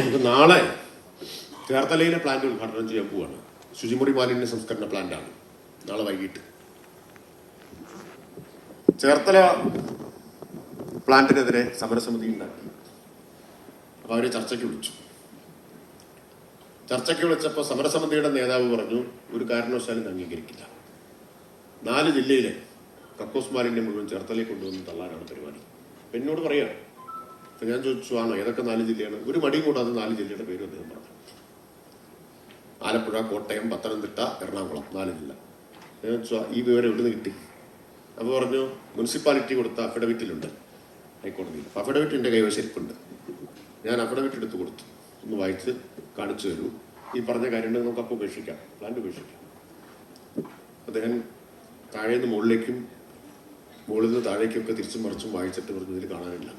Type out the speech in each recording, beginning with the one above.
നമുക്ക് നാളെ ചേർത്തലയിലെ പ്ലാന്റ് ഉദ്ഘാടനം ചെയ്യാൻ പോവാണ്. ശുചിമുറി മാലിന്യ സംസ്കരണ പ്ലാന്റാണ് നാളെ വൈകിട്ട്. ചേർത്തല പ്ലാന്റിനെതിരെ സമരസമിതി ഉണ്ടാക്കി. അപ്പൊ അവരെ ചർച്ചയ്ക്ക് വിളിച്ചു. ചർച്ചയ്ക്ക് വിളിച്ചപ്പോൾ സമരസമിതിയുടെ നേതാവ് പറഞ്ഞു ഒരു കാരണവശാലും അംഗീകരിക്കില്ല. നാല് ജില്ലയിലെ കക്കോസ് മാലിന്യം മുഴുവൻ ചേർത്തലയിൽ കൊണ്ടുവന്ന് തള്ളാനാണ് പരിപാടി. എന്നോട് പറയാണ് അപ്പൊ ഞാൻ ചോദിച്ചു ആണോ? ഏതൊക്കെ നാല് ജില്ലയാണ്? ഒരു മടിയും കൂടാതെ നാല് ജില്ലയുടെ പേര് അദ്ദേഹം പറഞ്ഞു. ആലപ്പുഴ കോട്ടയം പത്തനംതിട്ട എറണാകുളം നാല് ജില്ല. ഞാൻ ചോദിച്ചു ഈ വിവരം എവിടുന്ന് കിട്ടി? അപ്പോൾ പറഞ്ഞു മുനിസിപ്പാലിറ്റി കൊടുത്ത അഫിഡവിറ്റിലുണ്ട് ഹൈക്കോടതിയിൽ. അപ്പോൾ അഫിഡവിറ്റ് എന്റെ കൈവശരിപ്പുണ്ട് ഞാൻ അഫിഡവിറ്റ് എടുത്ത് കൊടുത്തു. ഒന്ന് വായിച്ച് കാണിച്ചു തരൂ. ഈ പറഞ്ഞ കാര്യങ്ങൾ നമുക്ക് അപ്പോൾ ഉപേക്ഷിക്കാം. പ്ലാന്റ് ഉപേക്ഷിക്കാം. അദ്ദേഹം താഴേന്ന് മുകളിലേക്കും മുകളിൽ നിന്ന് താഴേക്കൊക്കെ തിരിച്ചും മറിച്ചും വായിച്ചിട്ട് പറഞ്ഞു ഇതിൽ കാണാനില്ല.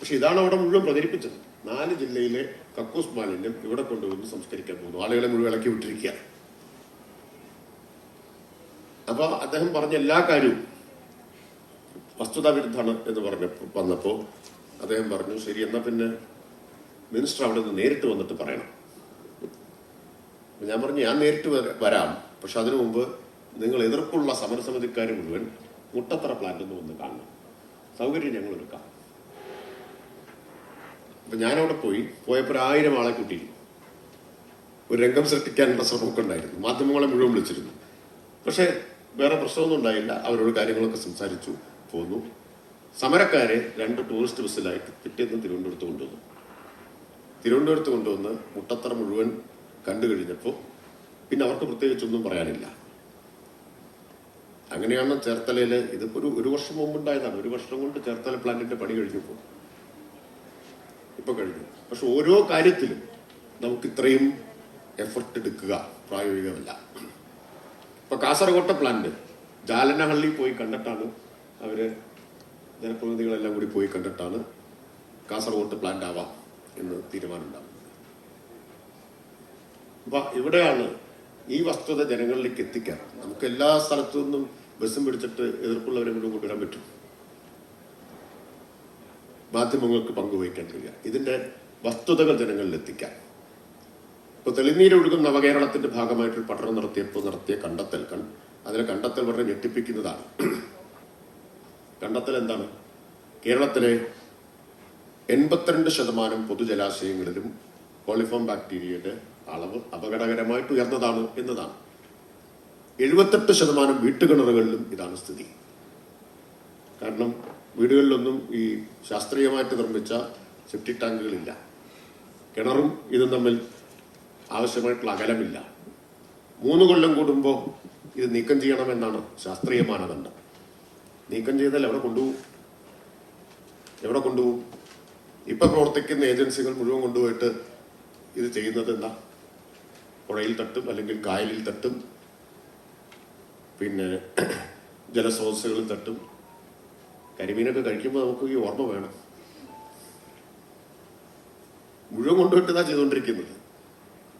പക്ഷെ ഇതാണ് അവിടെ മുഴുവൻ പ്രചരിപ്പിച്ചത്. നാല് ജില്ലയിലെ കക്കൂസ് മാലിന്യം ഇവിടെ കൊണ്ടുവന്ന് സംസ്കരിക്കാൻ പോകുന്നു. ആളുകളെ മുഴുവൻ ഇളക്കി വിട്ടിരിക്കുക. അപ്പൊ അദ്ദേഹം പറഞ്ഞ എല്ലാ കാര്യവും വസ്തുതാ വിരുദ്ധാണ് എന്ന് പറഞ്ഞപ്പോ വന്നപ്പോ അദ്ദേഹം പറഞ്ഞു ശരി എന്നാ പിന്നെ മിനിസ്റ്റർ അവിടെ നിന്ന് നേരിട്ട് വന്നിട്ട് പറയണം. ഞാൻ പറഞ്ഞു ഞാൻ നേരിട്ട് വരാം. പക്ഷെ അതിനു മുമ്പ് നിങ്ങൾ എതിർപ്പുള്ള സമരസമിതിക്കാർ മുഴുവൻ മുട്ടത്തറ പ്ലാന്റ് ഒന്ന് വന്ന് കാണണം. സൗകര്യം ഞങ്ങൾ എടുക്കാം അപ്പൊ ഞാനവിടെ പോയി പോയപ്പോൾ ആയിരം ആളെ കൂട്ടിയിരുന്നു. ഒരു രംഗം സൃഷ്ടിക്കാനുള്ള ശ്രമമൊക്കെ ഉണ്ടായിരുന്നു. മാധ്യമങ്ങളെ മുഴുവൻ വിളിച്ചിരുന്നു. പക്ഷേ വേറെ പ്രശ്നമൊന്നും ഉണ്ടായില്ല. അവരോട് കാര്യങ്ങളൊക്കെ സംസാരിച്ചു പോന്നു. സമരക്കാരെ രണ്ട് ടൂറിസ്റ്റ് ബസ്സിലായിട്ട് പിറ്റേന്ന് തിരുവനന്തപുരത്ത് കൊണ്ടുവന്നു. തിരുവനന്തപുരത്ത് കൊണ്ടുവന്ന് മുട്ടത്തറ മുഴുവൻ കണ്ടു കഴിഞ്ഞപ്പോൾ പിന്നെ അവർക്ക് പ്രത്യേകിച്ചൊന്നും പറയാനില്ല. അങ്ങനെയാണ് ചേർത്തലയിൽ ഇതിപ്പോൾ ഒരു ഒരു വർഷം മുമ്പുണ്ടായതാണ്. ഒരു വർഷം കൊണ്ട് ചേർത്തല പ്ലാന്റിന്റെ പണി കഴിഞ്ഞപ്പോൾ ഇപ്പൊ കഴിഞ്ഞു പക്ഷെ ഓരോ കാര്യത്തിലും നമുക്ക് ഇത്രയും എഫർട്ട് എടുക്കുക പ്രായോഗികമല്ല. ഇപ്പൊ കാസർകോട്ടെ പ്ലാന്റ് ജാലനഹള്ളി പോയി കണ്ടിട്ടാണ് അവർ ജനപ്രതിനിധികളെല്ലാം കൂടി പോയി കണ്ടിട്ടാണ് കാസർകോട്ട് പ്ലാന്റ് ആവാം എന്ന് തീരുമാനമുണ്ടാകുന്നത് അപ്പൊ ഇവിടെയാണ് ഈ വസ്തുത ജനങ്ങളിലേക്ക് എത്തിക്കാൻ നമുക്ക് എല്ലാ സ്ഥലത്തു നിന്നും ബസ്സും പിടിച്ചിട്ട് എതിർപ്പുള്ളവരെ കൊണ്ട് കൊണ്ടുവരാൻ പറ്റും. മാധ്യമങ്ങൾക്ക് പങ്കുവയ്ക്കാൻ കഴിയുക ഇതിന്റെ വസ്തുതകൾ ജനങ്ങളിൽ എത്തിക്കാം ഇപ്പൊ തെളിനീരൊഴുകും നവകേരളത്തിന്റെ ഭാഗമായിട്ട് പഠനം നടത്തിയപ്പോൾ നടത്തിയ കണ്ടെത്തൽ അതിലെ കണ്ടെത്തൽ വളരെ ഞെട്ടിപ്പിക്കുന്നതാണ്. കണ്ടെത്തൽ എന്താണ്? കേരളത്തിലെ എൺപത്തിരണ്ട് ശതമാനം പൊതുജലാശയങ്ങളിലും കോളിഫോം ബാക്ടീരിയയുടെ അളവ് അപകടകരമായിട്ട് ഉയർന്നതാണ് എന്നതാണ്. എഴുപത്തെട്ട് ശതമാനം വീട്ടുകിണറുകളിലും ഇതാണ് സ്ഥിതി. കാരണം വീടുകളിലൊന്നും ഈ ശാസ്ത്രീയമായിട്ട് നിർമ്മിച്ച സെപ്റ്റിക് ടാങ്കുകളില്ല കിണറും ഇതും തമ്മിൽ ആവശ്യമായിട്ടുള്ള അകലമില്ല. മൂന്ന് കൊല്ലം കൂടുമ്പോൾ ഇത് നീക്കം ചെയ്യണമെന്നാണ് ശാസ്ത്രീയ മാനദണ്ഡം നീക്കം ചെയ്താൽ എവിടെ കൊണ്ടുപോകും എവിടെ കൊണ്ടുപോകും ഇപ്പം പ്രവർത്തിക്കുന്ന ഏജൻസികൾ മുഴുവൻ കൊണ്ടുപോയിട്ട് ഇത് ചെയ്യുന്നത് എന്താ? പുഴയിൽ തട്ടും അല്ലെങ്കിൽ കായലിൽ തട്ടും. പിന്നെ ജലസ്രോതസ്സുകളിൽ തട്ടും. കരിമീനൊക്കെ കഴിക്കുമ്പോൾ നമുക്ക് ഈ ഓർമ്മ വേണം. മുഴുവൻ കൊണ്ടുപോയിട്ടതാ ചെയ്തുകൊണ്ടിരിക്കുന്നത്.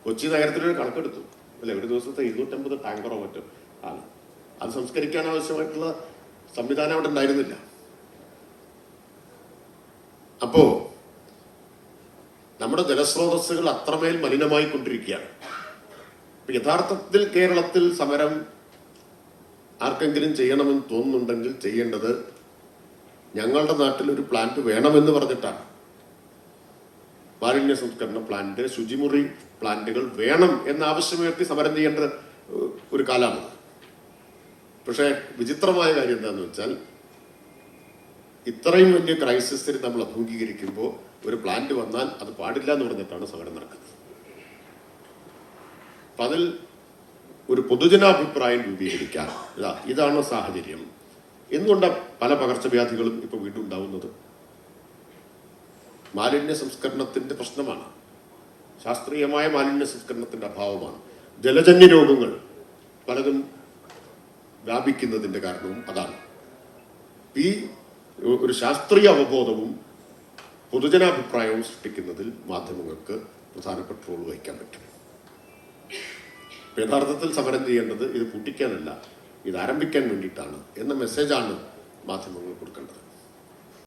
കൊച്ചി നഗരത്തിലൊരു കണക്കെടുത്തു. അല്ലെ ഒരു ദിവസത്തെ ഇരുന്നൂറ്റമ്പത് ടാങ്കറോ മറ്റോ ആണ്. അത് സംസ്കരിക്കാൻ ആവശ്യമായിട്ടുള്ള സംവിധാനം അവിടെ ഉണ്ടായിരുന്നില്ല. അപ്പോ നമ്മുടെ ജലസ്രോതസ്സുകൾ അത്രമേൽ മലിനമായി കൊണ്ടിരിക്കുകയാണ് യഥാർത്ഥത്തിൽ കേരളത്തിൽ സമരം ആർക്കെങ്കിലും ചെയ്യണമെന്ന് തോന്നുന്നുണ്ടെങ്കിൽ ചെയ്യേണ്ടത് ഞങ്ങളുടെ നാട്ടിൽ ഒരു പ്ലാന്റ് വേണമെന്ന് പറഞ്ഞിട്ടാണ്. മാലിന്യ സംസ്കരണ പ്ലാന്റ് ശുചിമുറി പ്ലാന്റുകൾ വേണം എന്ന ആവശ്യമുയർത്തി സമരം ചെയ്യേണ്ട ഒരു കാലമാണ്. പക്ഷേ വിചിത്രമായ കാര്യം എന്താണെന്ന് വെച്ചാൽ ഇത്രയും വലിയ ക്രൈസിസിന് നമ്മൾ അഭിമുഖീകരിക്കുമ്പോൾ ഒരു പ്ലാന്റ് വന്നാൽ അത് പാടില്ല എന്ന് പറഞ്ഞിട്ടാണ് സമരം നടക്കുന്നത്. അപ്പൊ അതിൽ ഒരു പൊതുജനാഭിപ്രായം രൂപീകരിക്കാം. ഇതാ ഇതാണ് സാഹചര്യം. എന്തുകൊണ്ടാണ് പല പകർച്ചവ്യാധികളും ഇപ്പൊ വീണ്ടും ഉണ്ടാവുന്നത്. മാലിന്യ സംസ്കരണത്തിന്റെ പ്രശ്നമാണ്. ശാസ്ത്രീയമായ മാലിന്യ സംസ്കരണത്തിന്റെ അഭാവമാണ്. ജലജന്യ രോഗങ്ങൾ പലതും വ്യാപിക്കുന്നതിന്റെ കാരണവും അതാണ്. ഈ ഒരു ശാസ്ത്രീയ അവബോധവും പൊതുജനാഭിപ്രായവും സൃഷ്ടിക്കുന്നതിൽ മാധ്യമങ്ങൾക്ക് പ്രധാനപ്പെട്ട റോൾ വഹിക്കാൻ പറ്റും. യഥാർത്ഥത്തിൽ സമരം ചെയ്യേണ്ടത് ഇത് പൂട്ടിക്കാനല്ല ഇത് ആരംഭിക്കാൻ വേണ്ടിയിട്ടാണ് എന്ന മെസ്സേജാണ് മാധ്യമങ്ങൾ കൊടുക്കേണ്ടത്.